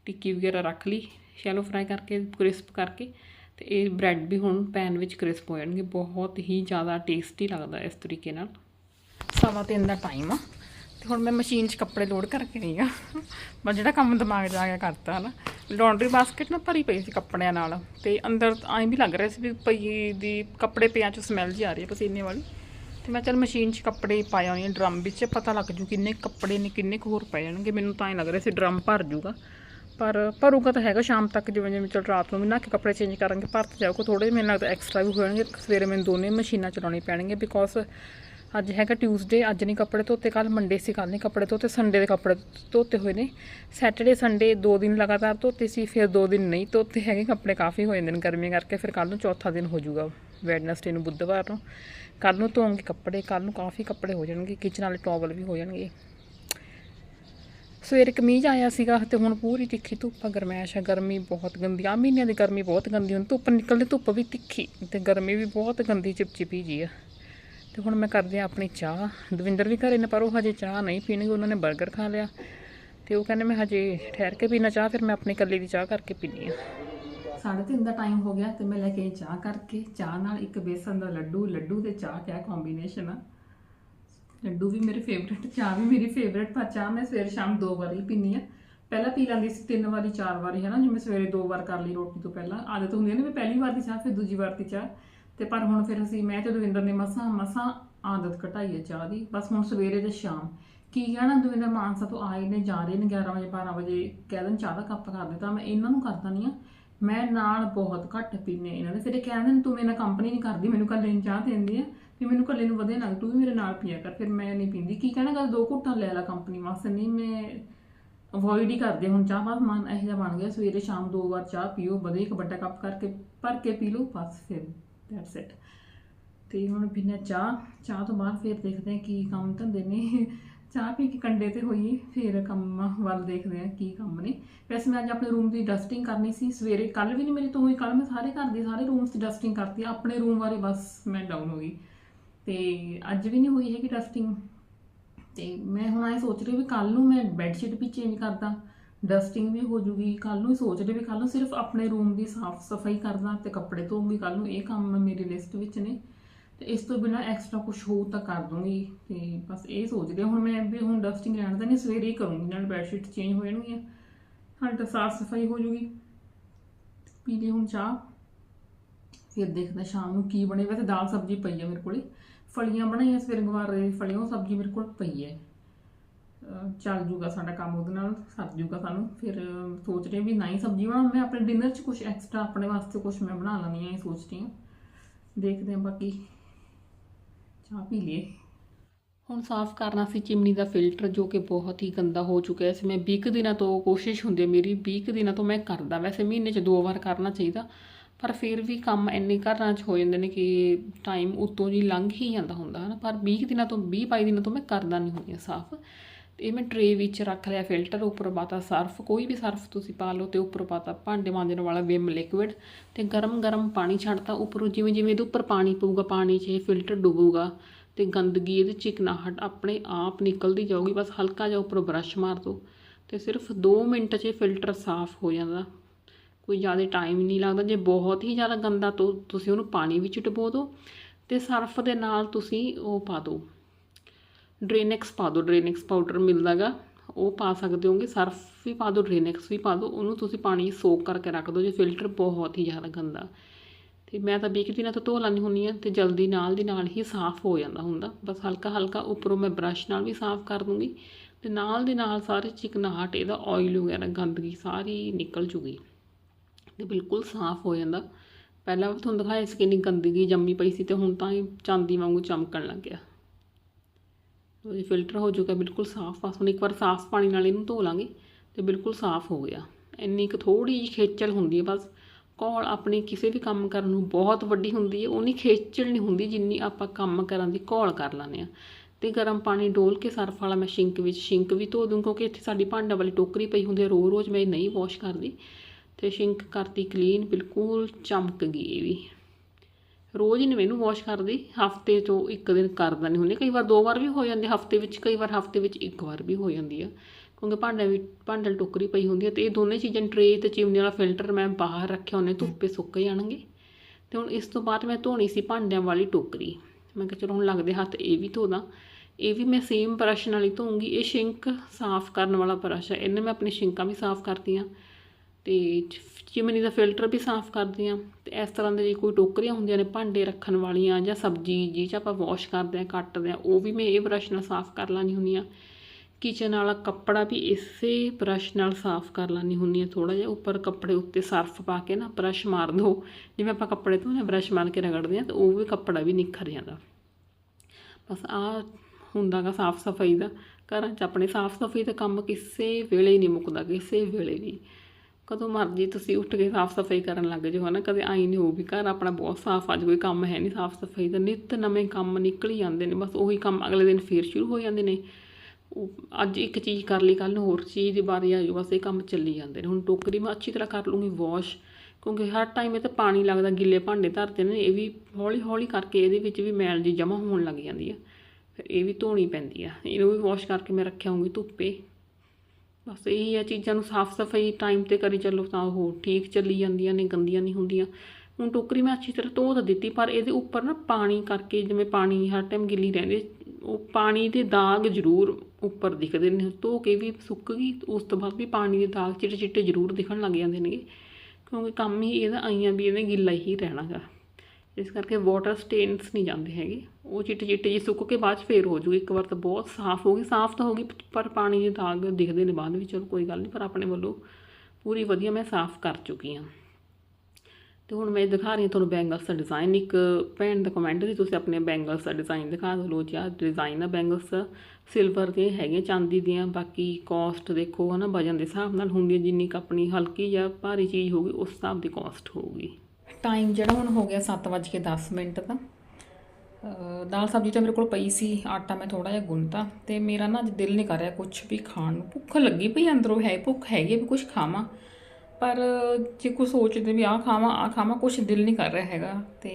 ਟਿੱਕੀ ਵਗੈਰਾ ਰੱਖ ਲਈ ਸ਼ੈਲੋ ਫਰਾਈ ਕਰਕੇ ਕ੍ਰਿਸਪ ਕਰਕੇ, ਤੇ ਇਹ ਬ੍ਰੈਡ ਵੀ ਹੁਣ ਪੈਨ ਵਿੱਚ ਕ੍ਰਿਸਪ ਹੋ ਜਾਣਗੇ, ਬਹੁਤ ਹੀ ਜ਼ਿਆਦਾ ਟੇਸਟੀ ਲੱਗਦਾ ਇਸ ਤਰੀਕੇ ਨਾਲ। ਸਵਾ ਤਿੰਨ ਦਾ ਟਾਈਮ ਆ। ਤੇ ਹੁਣ ਮੈਂ ਮਸ਼ੀਨ 'ਚ ਕੱਪੜੇ ਲੋਡ ਕਰਕੇ ਨਹੀਂ ਆ ਬਸ ਜਿਹੜਾ ਕੰਮ ਦਿਮਾਗ 'ਚ ਆ ਗਿਆ ਕਰਤਾ ਨਾ ਲਾਂਡਰੀ ਬਾਸਕਟ ਨਾ ਭਰੀ ਪਈ ਸੀ ਕੱਪੜਿਆਂ ਨਾਲ ਤੇ ਅੰਦਰ ਐਂ ਵੀ ਲੱਗ ਰਿਹਾ ਸੀ ਵੀ ਪਈ ਦੀ ਕੱਪੜੇ ਪਿਆਂ 'ਚ ਸਮੈਲ ਜੀ ਆ ਰਹੀ ਹੈ ਪਸੀਨੇ ਵਾਲੀ। ਤੇ ਮੈਂ ਚੱਲ ਮਸ਼ੀਨ 'ਚ ਕੱਪੜੇ ਪਾਏ ਹੋਏ ਆ, ਡਰਮ ਵਿੱਚ ਪਤਾ ਲੱਗ ਜੂ ਕਿੰਨੇ ਕੱਪੜੇ ਨੇ, ਕਿੰਨੇ ਕੁ ਹੋਰ ਪੈ ਜਾਣਗੇ। ਮੈਨੂੰ ਤਾਂ ਐਂ ਲੱਗ ਰਿਹਾ ਸੀ ਡਰਮ ਭਰ ਜੂਗਾ। ਪਰ ਭਰੂਗਾ ਤਾਂ ਹੈਗਾ ਸ਼ਾਮ ਤੱਕ ਜਿਵੇਂ ਜਿਵੇਂ ਚਲ ਰਾਤ ਨੂੰ ਵੀ ਨਾ ਕੇ ਕੱਪੜੇ ਚੇਂਜ ਕਰਾਂਗੇ ਭਰਤ ਜਾਊਗਾ। ਥੋੜੇ ਮੈਨੂੰ ਲੱਗਦਾ ਐਕਸਟਰਾ ਵੀ ਹੋ ਜਾਣਗੇ ਸਵੇਰੇ ਮੈਨੂੰ ਦੋਨੇ ਮਸ਼ੀਨਾਂ ਚਲਾਉਣੀ ਪੈਣਗੇ ਬਿਕੋਜ਼ ਅੱਜ ਹੈਗਾ ਟਿਊਜ਼ਡੇ ਅੱਜ ਨਹੀਂ ਕੱਪੜੇ ਧੋਤੇ ਕੱਲ ਮੰਡੇ ਸੀ ਕੱਲ ਨਹੀਂ ਕੱਪੜੇ ਧੋਤੇ ਸੰਡੇ ਦੇ ਕੱਪੜੇ ਧੋਤੇ ਹੋਏ ਨੇ। ਸੈਟਰਡੇ ਸੰਡੇ ਦੋ ਦਿਨ ਲਗਾਤਾਰ ਧੋਤੇ ਸੀ, ਫਿਰ ਦੋ ਦਿਨ ਨਹੀਂ ਧੋਤੇ ਹੈਗੇ, ਕੱਪੜੇ ਕਾਫੀ ਹੋ ਜਾਂਦੇ ਨੇ ਗਰਮੀ ਕਰਕੇ, ਫਿਰ ਕੱਲ ਨੂੰ ਚੌਥਾ ਦਿਨ ਹੋ ਜਾਊਗਾ ਵੈਡਨਸਡੇ ਨੂੰ ਬੁੱਧਵਾਰ ਨੂੰ। ਕੱਲ ਨੂੰ ਧੋਵਾਂਗੇ ਕੱਪੜੇ ਕੱਲ ਨੂੰ ਕਾਫੀ ਕੱਪੜੇ ਹੋ ਜਾਣਗੇ ਕਿਚਨ ਵਾਲੇ ਟਾਵਲ ਵੀ ਹੋ ਜਾਣਗੇ। ਸਵੇਰੇ ਕਮੀਜ਼ ਆਇਆ ਸੀਗਾ ਤੇ ਹੁਣ ਪੂਰੀ ਤਿੱਖੀ ਧੁੱਪ ਆ, ਗਰਮੈਸ਼ ਆ, ਗਰਮੀ ਬਹੁਤ ਗੰਦੀ ਆ। ਮਹੀਨਿਆਂ ਦੀ ਗਰਮੀ ਬਹੁਤ ਗੰਦੀ ਹੁੰਦੀ ਧੁੱਪ ਨਿਕਲਦੀ, ਧੁੱਪ ਵੀ ਤਿੱਖੀ ਤੇ ਗਰਮੀ ਵੀ ਬਹੁਤ ਗੰਦੀ, ਚਿਪਚਿਪੀ ਜੀ ਆ। ਤੇ ਹੁਣ ਮੈਂ ਕਰਦੀ ਆ ਆਪਣੀ ਚਾਹ। ਦਵਿੰਦਰ ਵੀ ਘਰੇ ਨੇ, ਪਰ ਉਹ ਹਜੇ ਚਾਹ ਨਹੀਂ ਪੀਣਗੇ, ਉਹਨਾਂ ਨੇ 버ਗਰ ਖਾ ਲਿਆ। ਤੇ ਉਹ ਕਹਿੰਦੇ ਮੈਂ ਹਜੇ ਠਹਿਰ ਕੇ ਪੀਣਾ ਚਾਹ, ਫਿਰ ਮੈਂ ਆਪਣੀ ਇਕੱਲੇ ਦੀ ਚਾਹ ਕਰਕੇ ਪੀਣੀ ਆ ਸਾਢੇ ਤਿੰਨ ਦਾ ਟਾਈਮ ਹੋ ਗਿਆ ਤੇ ਮੈਂ ਲੈ ਕੇ ਆਈ ਚਾਹ ਕਰਕੇ। ਚਾਹ ਨਾਲ ਇੱਕ ਬੇਸਨ ਦਾ ਲੱਡੂ ਲੱਡੂ ਤੇ ਚਾਹ, ਕਿਆ ਕੰਬੀਨੇਸ਼ਨ ਆ। ਲੱਡੂ ਵੀ ਮੇਰੇ ਫੇਵਰੇਟ ਚਾਹ ਵੀ ਮੇਰੀ ਫੇਵਰੇਟ ਪਰ ਚਾਹ ਮੈਂ ਸਵੇਰ ਸ਼ਾਮ ਦੋ ਵਾਰੀ ਪੀਨੀ ਆ ਪਹਿਲਾਂ ਪੀ ਲੈਂਦੀ ਸੀ ਤਿੰਨ ਵਾਰੀ, ਚਾਰ ਵਾਰੀ ਹੈ ਨਾ ਜਿਵੇਂ ਸਵੇਰੇ ਦੋ ਵਾਰ ਕਰ ਲਈ ਰੋਟੀ ਤੋਂ ਪਹਿਲਾਂ। ਆਦਤ ਹੁੰਦੀ ਹੈ ਨਾ ਵੀ ਪਹਿਲੀ ਵਾਰ ਦੀ ਚਾਹ, ਫਿਰ ਦੂਜੀ ਵਾਰ ਦੀ ਚਾਹ। ਤੇ ਪਰ ਹੁਣ ਫਿਰ ਅਸੀਂ, ਮੈਂ ਤੇ ਦਵਿੰਦਰ ਨੇ ਮਸਾਂ ਮਸਾਂ ਆਦਤ ਘਟਾਈ ਹੈ ਚਾਹ ਦੀ। ਬਸ ਹੁਣ ਸਵੇਰੇ ਤੇ ਸ਼ਾਮ। ਕੀ ਕਹਿਣਾ ਦਵਿੰਦਰ, ਮਾਨਸਾ ਤੋਂ ਆਏ ਨੇ, ਜਾ ਰਹੇ ਨੇ 11 ਵਜੇ 12 ਵਜੇ, ਕਹਿ ਦੇਣ ਚਾਹ ਦਾ ਕੱਪ ਕਰ ਦਿੱਤਾ, ਮੈਂ ਇਹਨਾਂ ਨੂੰ ਕਰਦਾ ਨਹੀਂ ਆ। ਮੈਂ ਨਾਲ ਬਹੁਤ ਘੱਟ ਪੀਨੇ ਇਹਨਾਂ ਦੇ। ਫਿਰ ਇਹ ਕਹਿੰਦੇ ਨੇ ਤੂੰ ਮੇਰੇ ਨਾਲ ਕੰਪਨੀ ਨਹੀਂ ਕਰਦੀ, ਮੈਨੂੰ ਕੱਲੇ ਨੂੰ ਚਾਹ ਦਿੰਦੀ ਆ, ਵੀ ਮੈਨੂੰ ਕੱਲੇ ਨੂੰ ਵਧੇ ਲੱਗ ਤੂੰ ਵੀ ਮੇਰੇ ਨਾਲ ਪੀਆ ਕਰ। ਫਿਰ ਮੈਂ ਨਹੀਂ ਪੀਂਦੀ। ਕੀ ਕਹਿਣਾ ਗੱਲ, ਦੋ ਘੁੱਟਾਂ ਲੈ ਲਾ ਕੰਪਨੀ ਵਾਸਤੇ। ਨਹੀਂ, ਮੈਂ ਅਵੋਇਡ ਹੀ ਕਰਦੇ ਹੁਣ ਚਾਹ ਬਸ, ਮਨ ਇਹੋ ਜਿਹਾ ਬਣ ਗਿਆ। ਸਵੇਰੇ ਸ਼ਾਮ ਦੋ ਵਾਰ ਚਾਹ ਪੀਓ ਵਧੀਆ ਇੱਕ ਵੱਡਾ ਕੱਪ ਕਰਕੇ, ਭਰ ਕੇ ਪੀ ਲਓ, ਬਸ ਫਿਰ। ਦੈਟਸ ਇਟ ਤੇ ਹੁਣ ਪੀਣਾ ਚਾਹ। ਚਾਹ ਤੋਂ ਬਾਅਦ ਫਿਰ ਦੇਖਦੇ ਹਾਂ ਕੀ ਕੰਮ ਧੰਦੇ ਨੇ। ਚਾਹ ਪੀ ਕੇ ਕੰਡੇ ਤੇ ਹੋਈ, ਫਿਰ ਕੰਮ ਵੱਲ ਦੇਖਦੇ ਹਾਂ ਕੀ ਕੰਮ ਨੇ। ਵੈਸੇ ਮੈਂ ਅੱਜ ਆਪਣੇ ਰੂਮ ਦੀ ਡਸਟਿੰਗ ਕਰਨੀ ਸੀ। ਸਵੇਰੇ ਕੱਲ ਵੀ ਨਹੀਂ ਮੇਰੀ ਤੋਂ ਹੋਈ ਕੱਲ ਮੈਂ ਸਾਰੇ ਘਰ ਦੇ ਸਾਰੇ ਰੂਮਸ ਦੀ ਡਸਟਿੰਗ ਕਰਤੀ ਆਪਣੇ ਰੂਮ ਬਾਰੇ ਬਸ ਮੈਂ ਡਾਊਨ ਹੋ ਗਈ। ਤੇ ਅੱਜ ਵੀ ਨਹੀਂ ਹੋਈ ਹੈਗੀ ਡਸਟਿੰਗ ਤੇ ਮੈਂ ਹੁਣ ਇਹ ਸੋਚ ਰਹੀ ਵੀ ਕੱਲ ਨੂੰ ਮੈਂ ਬੈੱਡ ਸ਼ੀਟ ਵੀ ਚੇਂਜ ਕਰਦਾ। ਡਸਟਿੰਗ ਵੀ ਹੋ ਜੂਗੀ ਕੱਲ ਨੂੰ ਹੀ ਸੋਚ ਵੀ ਕੱਲ ਨੂੰ ਸਿਰਫ ਆਪਣੇ ਰੂਮ ਦੀ ਸਾਫ਼ ਸਫ਼ਾਈ ਕਰਦਾ ਤੇ ਕੱਪੜੇ ਧੋਊਂਗੀ ਕੱਲ ਨੂੰ ਇਹ ਕੰਮ ਮੇਰੀ ਲਿਸਟ ਵਿੱਚ ਨੇ। ਤੇ ਇਸ ਤੋਂ ਬਿਨਾ ਐਕਸਟਰਾ ਕੁਝ ਹੋ ਤਾਂ ਕਰ ਦੂੰਗੀ। ਤੇ ਬਸ ਇਹ ਸੋਚਦੇ ਹੁਣ ਮੈਂ ਵੀ ਹੁਣ ਡਸਟਿੰਗ ਰਹਿਣ ਦਾ ਨਹੀਂ, ਸਵੇਰੇ ਹੀ ਕਰੂੰਗੀ, ਨਾਲ ਬੈਡਸ਼ੀਟ ਚੇਂਜ ਹੋ ਜਾਣਗੀਆਂ। ਹਾਲੇ ਤਾਂ ਸਾਫ਼ ਸਫ਼ਾਈ ਹੋ ਜੂਗੀ। ਪੀ ਲਈ ਹੁਣ ਚਾਹ। ਫਿਰ ਦੇਖਦਾ ਸ਼ਾਮ ਨੂੰ ਕੀ ਬਣੇ। ਵੈਸੇ ਦਾਲ ਸਬਜ਼ੀ ਪਈ ਹੈ ਮੇਰੇ ਕੋਲੇ। ਫਲੀਆਂ ਬਣਾਈਆਂ ਸਵੇਰ ਗਵਾਰੇ ਦੀ, ਫਲੀਆਂ ਸਬਜ਼ੀ ਮੇਰੇ ਕੋਲ ਪਈ ਹੈ ਚੱਲ ਜੂਗਾ ਸਾਡਾ ਕੰਮ ਉਹਦੇ ਨਾਲ ਸਰ ਜੂਗਾ ਸਾਨੂੰ। ਫਿਰ ਅਹ, ਸੋਚ ਰਹੇ ਵੀ ਹੀ ਸਬਜ਼ੀ ਬਣਾਉਂ ਮੈਂ ਆਪਣੇ ਡਿਨਰ 'ਚ ਕੁਝ ਐਕਸਟਰਾ ਆਪਣੇ ਵਾਸਤੇ ਕੁਝ ਮੈਂ ਬਣਾ ਲੈਣੀ ਆ ਇਹ ਸੋਚ ਰਹੀ ਹਾਂ। ਦੇਖਦੇ ਹਾਂ ਬਾਕੀ ਚਾਹ ਪੀ ਲਈਏ। ਹੁਣ ਸਾਫ਼ ਕਰਨਾ ਸੀ ਚਿਮਨੀ ਦਾ ਫਿਲਟਰ ਜੋ ਕਿ ਬਹੁਤ ਹੀ ਗੰਦਾ ਹੋ ਚੁੱਕਿਆ ਸੀ। ਮੈਂ 20 ਕੁ ਦਿਨਾਂ ਤੋਂ ਕੋਸ਼ਿਸ਼ ਹੁੰਦੀ ਮੇਰੀ 20 ਕੁ ਦਿਨਾਂ ਤੋਂ ਮੈਂ ਕਰਦਾ। ਵੈਸੇ ਮਹੀਨੇ 'ਚ ਦੋ ਵਾਰ ਕਰਨਾ ਚਾਹੀਦਾ ਪਰ ਫਿਰ ਵੀ ਕੰਮ ਇੰਨੇ ਘਰਾਂ 'ਚ ਹੋ ਜਾਂਦੇ ਨੇ ਕਿ ਟਾਈਮ ਉਤੋਂ ਜੀ ਲੰਘ ਹੀ ਜਾਂਦਾ ਹੁੰਦਾ ਹਨਾ। ਪਰ 20 ਕੁ ਦਿਨਾਂ ਤੋਂ 20 22 ਦਿਨਾਂ ਤੋਂ ਮੈਂ ਕਰਦਾ ਨਹੀਂ ਹੁੰਦੀ ਹਾਂ ਸਾਫ਼। ਇਹ ਮੈਂ ਟਰੇ ਵਿੱਚ ਰੱਖ ਲਿਆ ਫਿਲਟਰ ਉੱਪਰ ਪਾਤਾ ਸਰਫ, ਕੋਈ ਵੀ ਸਰਫ ਤੁਸੀਂ ਪਾ ਲਓ ਤੇ ਉੱਪਰ ਪਾਤਾ ਭਾਂਡੇ ਮਾਂਜਣ ਵਾਲਾ ਵਿਮ ਲਿਕਵਿਡ ਤੇ ਗਰਮ ਗਰਮ ਪਾਣੀ ਛੱਡਤਾ ਉੱਪਰੋਂ, ਜਿਵੇਂ ਜਿਵੇਂ ਇਹਦੇ ਉੱਪਰ ਪਾਣੀ ਪਊਗਾ, ਪਾਣੀ 'ਚ ਇਹ ਫਿਲਟਰ ਡੁੱਬੂਗਾ ਤੇ ਗੰਦਗੀ ਇਹਦੇ ਚਿਕਨਾਹਟ ਆਪਣੇ ਆਪ ਨਿਕਲਦੀ ਜਾਊਗੀ, ਬਸ ਹਲਕਾ ਜਿਹਾ ਉੱਪਰ ਬ੍ਰਸ਼ ਮਾਰ ਦਿਓ ਤੇ ਸਿਰਫ 2 ਮਿੰਟ 'ਚ ਇਹ ਫਿਲਟਰ ਸਾਫ਼ ਹੋ ਜਾਂਦਾ। ਕੋਈ ਜ਼ਿਆਦਾ ਟਾਈਮ ਨਹੀਂ ਲੱਗਦਾ, ਜੇ ਬਹੁਤ ਹੀ ਜ਼ਿਆਦਾ ਗੰਦਾ ਤੋਂ ਤੁਸੀਂ ਉਹਨੂੰ ਪਾਣੀ ਵਿੱਚ ਡਬੋ ਦਿਓ ਤੇ ਸਰਫ ਦੇ ਨਾਲ ਤੁਸੀਂ ਉਹ ਪਾ ਦਿਓ ਡਰੇਨੈਕਸ ਪਾ ਦਿਓ ਡਰੇਨੈਕਸ ਪਾਊਡਰ ਮਿਲਦਾਗਾ, ਉਹ ਪਾ ਸਕਦੇ ਹੋਗੇ, ਸਰਫ ਵੀ ਪਾ ਦਿਓ ਡਰੇਨੈਕਸ ਵੀ ਪਾ ਦਿਓ, ਉਹਨੂੰ ਤੁਸੀਂ ਪਾਣੀ ਸੋਕ ਕਰਕੇ ਰੱਖ ਦਿਓ, ਜੇ ਫਿਲਟਰ ਬਹੁਤ ਹੀ ਜ਼ਿਆਦਾ ਗੰਦਾ। ਤੇ ਮੈਂ ਤਾਂ 20 ਕੁ ਦਿਨਾਂ ਤੋਂ ਧੋ ਲੈਂਦੀ ਹੁੰਦੀ ਆ ਤੇ ਜਲਦੀ ਨਾਲ ਦੀ ਨਾਲ ਹੀ ਸਾਫ਼ ਹੋ ਜਾਂਦਾ ਹੁੰਦਾ। ਬਸ ਹਲਕਾ ਹਲਕਾ ਉੱਪਰੋਂ ਮੈਂ ਬ੍ਰਸ਼ ਨਾਲ ਵੀ ਸਾਫ਼ ਕਰ ਦੂੰਗੀ ਤੇ ਨਾਲ ਦੀ ਨਾਲ ਸਾਰੇ ਚਿਕਨਾਹਟ, ਇਹਦਾ ਆਇਲ ਵਗੈਰਾ, ਗੰਦਗੀ ਸਾਰੀ ਨਿਕਲ ਜੂਗੀ ਤੇ ਬਿਲਕੁਲ ਸਾਫ਼ ਹੋ ਜਾਂਦਾ। ਪਹਿਲਾਂ ਵੀ ਤੁਹਾਨੂੰ ਦਿਖਾਇਆ ਸੀ ਕਿੰਨੀ ਗੰਦਗੀ ਜੰਮੀ ਪਈ ਸੀ ਤੇ ਹੁਣ ਤਾਂ ਇਹ ਚਾਂਦੀ ਵਾਂਗੂ ਚਮਕਣ ਲੱਗ ਗਿਆ। ਉਹ ਫਿਲਟਰ ਹੋ ਜਾਊਗਾ, ਬਿਲਕੁਲ ਸਾਫ਼ ਬਸ ਹੁਣ ਇੱਕ ਵਾਰ ਸਾਫ਼ ਪਾਣੀ ਨਾਲ ਇਹਨੂੰ ਧੋ ਲਾਂਗੇ ਤੇ ਬਿਲਕੁਲ ਸਾਫ਼ ਹੋ ਗਿਆ। ਇੰਨੀ ਕੁ ਥੋੜੀ ਜਿਹੀ ਖੇਚਲ ਹੁੰਦੀ ਹੈ ਬਸ। ਕੌਲ ਆਪਣੀ ਕਿਸੇ ਵੀ ਕੰਮ ਕਰਨ ਨੂੰ ਬਹੁਤ ਵੱਡੀ ਹੁੰਦੀ ਹੈ ਉਨੀ ਖੇਚਲ ਨਹੀਂ ਹੁੰਦੀ ਜਿੰਨੀ ਆਪਾਂ ਕੰਮ ਕਰਨ ਦੀ ਕੌਲ ਕਰ ਲੈਂਦੇ ਆ ਤੇ ਗਰਮ ਪਾਣੀ ਡੋਲ ਕੇ ਸਰਫ ਵਾਲਾ ਮੈਂ ਸ਼ਿੰਕ ਵਿੱਚ, ਸ਼ਿੰਕ ਵੀ ਧੋ ਦੂੰ ਕਿਉਂਕਿ ਇੱਥੇ ਸਾਡੀ ਭਾਂਡਾ ਵਾਲੀ ਟੋਕਰੀ ਪਈ ਹੁੰਦੀ ਹੈ ਰੋਜ਼ ਰੋਜ਼ ਮੈਂ ਇਹ ਨਹੀਂ ਵਾਸ਼ ਕਰਦੀ। ਤੇ ਸ਼ਿੰਕ ਕਰਤੀ ਕਲੀਨ ਬਿਲਕੁਲ ਚਮਕ ਗਈ ਇਹ ਵੀ। ਰੋਜ਼ ਹੀ ਨਹੀਂ ਮੈਨੂੰ ਵਾਸ਼ ਕਰਦੀ, ਹਫ਼ਤੇ ਤੋਂ ਇੱਕ ਦਿਨ ਕਰਦਾ ਨਹੀਂ ਹੁੰਦੀ ਕਈ ਵਾਰ ਦੋ ਵਾਰ ਵੀ ਹੋ ਜਾਂਦੀ ਹਫ਼ਤੇ ਵਿੱਚ, ਕਈ ਵਾਰ ਹਫ਼ਤੇ ਵਿੱਚ ਇੱਕ ਵਾਰ ਵੀ ਹੋ ਜਾਂਦੀ ਆ। ਕਿਉਂਕਿ ਭਾਂਡੇ ਵੀ ਭਾਂਡੇ ਦੀ ਟੋਕਰੀ ਪਈ ਹੁੰਦੀ ਹੈ ਤੇ ਇਹ ਦੋਨੇ ਚੀਜ਼ਾਂ, ਟਰੇ ਤੇ ਚਿਮਨੀ ਵਾਲਾ ਫਿਲਟਰ ਮੈਂ ਬਾਹਰ ਰੱਖਿਆ, ਉਹਨੇ ਧੁੱਪੇ ਸੁੱਕ ਜਾਣਗੇ। ਤੇ ਹੁਣ ਇਸ ਤੋਂ ਬਾਅਦ ਮੈਂ ਧੋਣੀ ਸੀ ਭਾਂਡਿਆਂ ਵਾਲੀ ਟੋਕਰੀ। ਮੈਂ ਕਿਹਾ ਚਲੋ ਹੁਣ ਲੱਗਦੇ ਹੱਥ ਇਹ ਵੀ ਧੋ ਦਾਂ। ਇਹ ਵੀ ਮੈਂ ਸੇਮ ਬਰਸ਼ ਨਾਲ ਹੀ ਧੋਉਂਗੀ ਇਹ ਸ਼ਿੰਕ ਸਾਫ਼ ਕਰਨ ਵਾਲਾ ਬਰਸ਼ ਹੈ ਇਹਨੇ ਮੈਂ ਆਪਣੀ ਸ਼ਿੰਕਾਂ ਵੀ ਸਾਫ਼ ਕਰਤੀਆਂ। ਤੇ ਚ- ਚਿਮਨੀ ਦਾ ਫਿਲਟਰ ਵੀ ਸਾਫ਼ ਕਰਦੀ ਹਾਂ। ਤੇ ਇਸ ਤਰ੍ਹਾਂ ਦੇ ਜੇ ਕੋਈ ਟੋਕਰੀਆਂ ਹੁੰਦੀਆਂ ਨੇ ਭਾਂਡੇ ਰੱਖਣ ਵਾਲੀਆਂ ਜਾਂ ਸਬਜ਼ੀ ਜੀ ਚ ਆਪਾਂ ਵਾਸ਼ ਕਰਦੇ ਹਾਂ, ਕੱਟਦੇ ਹਾਂ, ਉਹ ਵੀ ਮੈਂ ਇਹ ਬਰਸ਼ ਨਾਲ ਸਾਫ਼ ਕਰ ਲੈਣੀ ਹੁੰਦੀ ਆ ਕਿਚਨ ਵਾਲਾ ਕੱਪੜਾ ਵੀ ਇਸੇ ਬਰਸ਼ ਨਾਲ ਸਾਫ਼ ਕਰ ਲੈਣੀ ਹੁੰਦੀ ਆ ਥੋੜਾ ਜਿਹਾ, ਉੱਪਰ ਕੱਪੜੇ ਉੱਤੇ ਸਰਫ ਪਾ ਕੇ ਨਾ ਬਰਸ਼ ਮਾਰ ਦਿਓ ਜਿਵੇਂ ਆਪਾਂ ਕੱਪੜੇ ਤੋਂ ਨਾ ਬਰਸ਼ ਮਾਰ ਕੇ ਰਗੜਦੇ ਹਾਂ, ਤਾਂ ਉਹ ਵੀ ਕੱਪੜਾ ਵੀ ਨਿਖਰ ਜਾਂਦਾ। ਬਸ ਆ ਹੁੰਦਾਗਾ ਸਾਫ਼ ਸਫ਼ਾਈ ਦਾ। ਘਰਾਂ 'ਚ ਆਪਣੇ ਸਾਫ਼ ਸਫ਼ਾਈ ਦਾ ਕੰਮ ਕਿਸੇ ਵੇਲੇ ਨਹੀਂ ਮੁੱਕਦਾ, ਕਿਸੇ ਵੇਲੇ ਵੀ ਕਦੋਂ ਮਰਜ਼ੀ ਤੁਸੀਂ ਉੱਠ ਕੇ ਸਾਫ਼ ਸਫ਼ਾਈ ਕਰਨ ਲੱਗ ਜਾਓ, ਹਨਾ? ਕਦੇ ਆਈ ਨਹੀਂ ਹੋਊ ਵੀ ਘਰ, ਆਪਣਾ ਬਹੁਤ ਸਾਫ਼ ਅੱਜ ਕੋਈ ਕੰਮ ਹੈ ਨਹੀਂ ਸਾਫ਼ ਸਫ਼ਾਈ ਦਾ, ਨਿੱਤ ਨਵੇਂ ਕੰਮ ਨਿਕਲ ਹੀ ਜਾਂਦੇ ਨੇ, ਬਸ ਉਹੀ ਕੰਮ ਅਗਲੇ ਦਿਨ ਫੇਰ ਸ਼ੁਰੂ ਹੋ ਜਾਂਦੇ ਨੇ। ਉਹ ਅੱਜ ਇੱਕ ਚੀਜ਼ ਕਰ ਲਈ ਕੱਲ ਨੂੰ ਹੋਰ ਚੀਜ਼ ਦੀ ਬਾਰੇ ਆ ਜਾਊ ਬਸ ਇਹ ਕੰਮ ਚੱਲੀ ਜਾਂਦੇ ਨੇ। ਹੁਣ ਟੋਕਰੀ ਮੈਂ ਅੱਛੀ ਤਰ੍ਹਾਂ ਕਰ ਲੂੰਗੀ, ਵਾਸ਼, ਕਿਉਂਕਿ ਹਰ ਟਾਈਮ ਇਹ ਤਾਂ ਪਾਣੀ ਲੱਗਦਾ, ਗਿੱਲੇ ਭਾਂਡੇ ਧਰਦੇ ਨੇ, ਇਹ ਵੀ ਹੌਲੀ ਹੌਲੀ ਕਰਕੇ ਇਹਦੇ ਵਿੱਚ ਵੀ ਮੈਲ ਜੀ ਜਮ੍ਹਾਂ ਹੋਣ ਲੱਗ ਜਾਂਦੀ ਆ। ਫਿਰ ਇਹ ਵੀ ਧੋਣੀ ਪੈਂਦੀ ਆ। ਇਹਨੂੰ ਵੀ ਵਾਸ਼ ਕਰਕੇ ਮੈਂ ਰੱਖਿਆ ਹੋਊਂਗੀ ਧੁੱਪੇ। ਬਸ ਇਹੀ ਆ, ਚੀਜ਼ਾਂ ਨੂੰ ਸਾਫ਼ ਸਫ਼ਾਈ ਟਾਈਮ ਤੇ ਕਰੀ ਚੱਲੋ ਤਾਂ ਉਹ ਠੀਕ ਚੱਲੀ ਜਾਂਦੀਆਂ ਨੇ, ਗੰਦੀਆਂ ਨਹੀਂ ਹੁੰਦੀਆਂ। ਹੁਣ ਟੋਕਰੀ ਮੈਂ ਅੱਛੀ ਤਰ੍ਹਾਂ ਧੋ ਤਾਂ ਦਿੱਤੀ, ਪਰ ਇਹਦੇ ਉੱਪਰ ਨਾ ਪਾਣੀ ਕਰਕੇ ਜਿਵੇਂ ਪਾਣੀ ਹਰ ਟਾਈਮ ਗਿੱਲੀ ਰਹਿੰਦੀ, ਉਹ ਪਾਣੀ ਦੇ ਦਾਗ ਜ਼ਰੂਰ ਉੱਪਰ ਦਿਖਦੇ ਨੇ। ਧੋ ਕੇ ਵੀ ਸੁੱਕ ਗਈ, ਉਸ ਤੋਂ ਬਾਅਦ ਵੀ ਪਾਣੀ ਦੇ ਦਾਗ ਚਿੱਟੇ ਚਿੱਟੇ ਜ਼ਰੂਰ ਦਿਖਣ ਲੱਗ ਜਾਂਦੇ ਨੇਗੇ। ਕਿਉਂਕਿ ਕੰਮ ਹੀ ਇਹਦਾ, ਆਈਆਂ ਵੀ ਇਹਨੇ ਗਿੱਲਾ ਹੀ ਰਹਿਣਾਗਾ। ਇਸ ਕਰਕੇ ਵਾਟਰ ਸਟੇਨਸ ਨਹੀਂ ਜਾਂਦੇ ਹੈਗੇ। ਉਹ ਚਿੱਟੇ ਚਿੱਟੇ ਜਿਹੇ ਸੁੱਕ ਕੇ ਬਾਅਦ 'ਚ ਫੇਰ ਹੋ ਜੂਗੀ। ਇੱਕ ਵਾਰ ਤਾਂ ਬਹੁਤ ਸਾਫ਼ ਹੋ ਗਈ। ਸਾਫ਼ ਤਾਂ ਹੋ ਗਈ, ਪਰ ਪਾਣੀ ਦੇ ਦਾਗ ਦਿਖਦੇ ਨੇ ਬਾਅਦ ਵਿੱਚ। ਚਲੋ ਕੋਈ ਗੱਲ ਨਹੀਂ, ਪਰ ਆਪਣੇ ਵੱਲੋਂ ਪੂਰੀ ਵਧੀਆ ਮੈਂ ਸਾਫ਼ ਕਰ ਚੁੱਕੀ ਹਾਂ। ਤੇ ਹੁਣ ਮੈਂ ਦਿਖਾ ਰਹੀ ਹਾਂ ਤੁਹਾਨੂੰ ਬੈਂਗਲਸ ਦਾ ਡਿਜ਼ਾਈਨ ਇੱਕ ਭੈਣ ਦਾ ਕਮੈਂਟ ਸੀ, ਤੁਸੀਂ ਆਪਣੇ ਬੈਂਗਲਸ ਦਾ ਡਿਜ਼ਾਈਨ ਦਿਖਾ ਦਿਓ ਲੋ ਜੀ, ਆਹ ਡਿਜ਼ਾਈਨ ਆ ਬੈਂਗਲਸ। ਸਿਲਵਰ ਦੇ ਹੈਗੇ ਚਾਂਦੀ ਦੀਆਂ। ਬਾਕੀ ਕਾਸਟ ਦੇਖੋ, ਹਨਾ, ਵਜਨ ਦੇ ਹਿਸਾਬ ਨਾਲ ਹੁੰਦੀ ਹੈ ਜਿੰਨੀ ਕੁ ਆਪਣੀ ਹਲਕੀ ਜਾਂ ਭਾਰੀ ਚੀਜ਼ ਹੋਊਗੀ, ਉਸ ਹਿਸਾਬ ਦੀ ਕਾਸਟ ਹੋਊਗੀ। ਟਾਈਮ ਜਿਹੜਾ ਹੁਣ ਹੋ ਗਿਆ 7:10 ਮਿੰਟ ਦਾ ਦਾਲ ਸਬਜ਼ੀ ਤਾਂ ਮੇਰੇ ਕੋਲ ਪਈ ਸੀ, ਆਟਾ ਮੈਂ ਥੋੜਾ ਜਿਹਾ ਗੁੰਨਤਾ ਤੇ ਮੇਰਾ ਨਾ ਅੱਜ ਦਿਲ ਨਹੀਂ ਕਰ ਰਿਹਾ ਕੁਝ ਵੀ ਖਾਣ ਨੂੰ। ਭੁੱਖ ਲੱਗੀ ਪਈ ਅੰਦਰੋਂ, ਹੈ ਭੁੱਖ ਹੈਗੀ ਵੀ ਕੁਝ ਖਾਵਾਂ। ਪਰ ਜੇ ਕੁਝ ਸੋਚਦੇ ਵੀ ਆਹ ਖਾਵਾਂ ਆਹ ਖਾਵਾਂ ਕੁਝ ਦਿਲ ਨਹੀਂ ਕਰ ਰਿਹਾ ਹੈਗਾ ਤੇ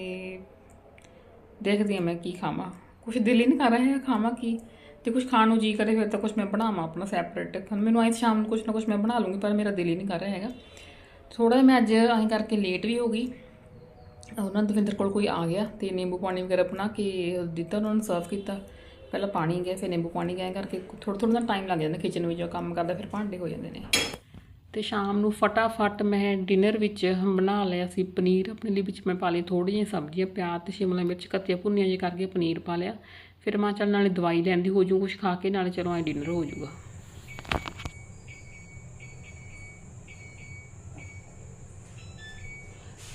ਦੇਖਦੀ ਹਾਂ ਮੈਂ ਕੀ ਖਾਵਾਂ। ਕੁਝ ਦਿਲ ਹੀ ਨਹੀਂ ਕਰ ਰਿਹਾ ਹੈਗਾ ਖਾਵਾਂ ਕੀ। ਜੇ ਕੁਝ ਖਾਣ ਨੂੰ ਜੀ ਕਰੇ ਫਿਰ ਤਾਂ ਕੁਝ ਮੈਂ ਬਣਾਵਾਂ ਆਪਣਾ ਸੈਪਰੇਟ ਹੁਣ ਮੈਨੂੰ ਆਈ ਸ਼ਾਮ ਨੂੰ ਕੁਝ ਨਾ ਕੁਝ ਮੈਂ ਬਣਾ ਲੂੰਗੀ ਪਰ ਮੇਰਾ ਦਿਲ ਹੀ ਨਹੀਂ ਕਰ ਰਿਹਾ ਹੈਗਾ। ਥੋੜਾ ਜਿਹਾ ਮੈਂ ਅੱਜ ਐਂ ਕਰਕੇ ਲੇਟ ਵੀ ਹੋ ਗਈ। ਉਹਨਾਂ ਦਵਿੰਦਰ ਕੋਲ ਕੋਈ ਆ ਗਿਆ ਤੇ ਨਿੰਬੂ ਪਾਣੀ ਵਗੈਰਾ ਬਣਾ ਕੇ ਦਿੱਤਾ, ਉਹਨਾਂ ਨੂੰ ਸਰਵ ਕੀਤਾ। ਪਹਿਲਾਂ ਪਾਣੀ ਗਿਆ, ਫਿਰ ਨਿੰਬੂ ਪਾਣੀ ਗਿਆ ਕਰਕੇ ਥੋੜਾ ਥੋੜਾ ਟਾਈਮ ਲੱਗ ਜਾਂਦਾ ਕਿਚਨ ਵਿੱਚ ਜੋ ਕੰਮ ਕਰਦਾ, ਫਿਰ ਭਾਂਡੇ ਹੋ ਜਾਂਦੇ ਨੇ। ਤੇ ਸ਼ਾਮ ਨੂੰ ਫਟਾਫਟ ਮੈਂ ਡਿਨਰ ਵਿੱਚ ਬਣਾ ਲਿਆ ਸੀ ਪਨੀਰ। ਆਪਣੇ ਲਈ ਵਿੱਚ ਮੈਂ ਪਾ ਲਈ ਥੋੜੀ ਜਿਹੀ ਸਬਜ਼ੀਆਂ, ਪਿਆਜ਼ ਤੇ ਸ਼ਿਮਲਾ ਮਿਰਚ, ਕੱਤੀਆਂ ਭੁੰਨੀਆਂ ਜੇ ਕਰਕੇ ਪਨੀਰ ਪਾ ਲਿਆ। ਫਿਰ ਮੈਂ ਚੱਲ ਨਾਲੇ ਦਵਾਈ ਲੈਂਦੀ ਹੋ ਜੂ ਕੁਝ ਖਾ ਕੇ ਨਾਲੇ ਚਲੋ ਐ ਡਿਨਰ ਹੋ ਜੂਗਾ